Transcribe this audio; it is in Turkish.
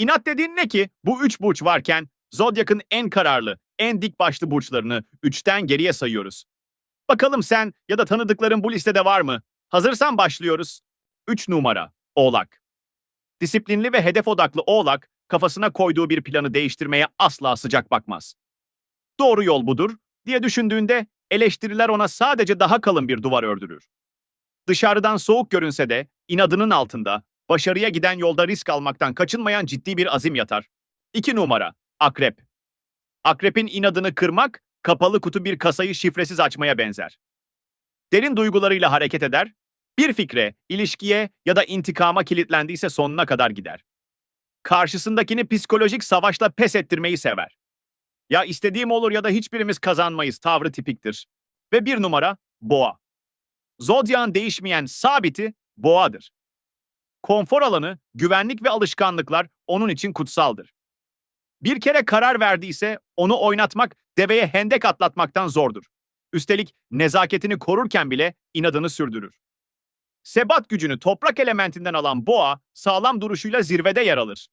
İnat dediğin ne ki? Bu üç burç varken Zodyak'ın en kararlı, en dik başlı burçlarını üçten geriye sayıyoruz. Bakalım sen ya da tanıdıkların bu listede var mı? Hazırsan başlıyoruz. 3 numara Oğlak. Disiplinli ve hedef odaklı Oğlak, kafasına koyduğu bir planı değiştirmeye asla sıcak bakmaz. Doğru yol budur diye düşündüğünde eleştiriler ona sadece daha kalın bir duvar ördürür. Dışarıdan soğuk görünse de inadının altında başarıya giden yolda risk almaktan kaçınmayan ciddi bir azim yatar. 2 numara Akrep. Akrepin inadını kırmak, kapalı kutu bir kasayı şifresiz açmaya benzer. Derin duygularıyla hareket eder, bir fikre, ilişkiye ya da intikama kilitlendiyse sonuna kadar gider. Karşısındakini psikolojik savaşla pes ettirmeyi sever. Ya istediğim olur ya da hiçbirimiz kazanmayız tavrı tipiktir. Ve bir numara boğa. Zodyak'ın değişmeyen sabiti boğadır. Konfor alanı, güvenlik ve alışkanlıklar onun için kutsaldır. Bir kere karar verdiyse onu oynatmak deveye hendek atlatmaktan zordur. Üstelik nezaketini korurken bile inadını sürdürür. Sebat gücünü toprak elementinden alan boğa sağlam duruşuyla zirvede yer alır.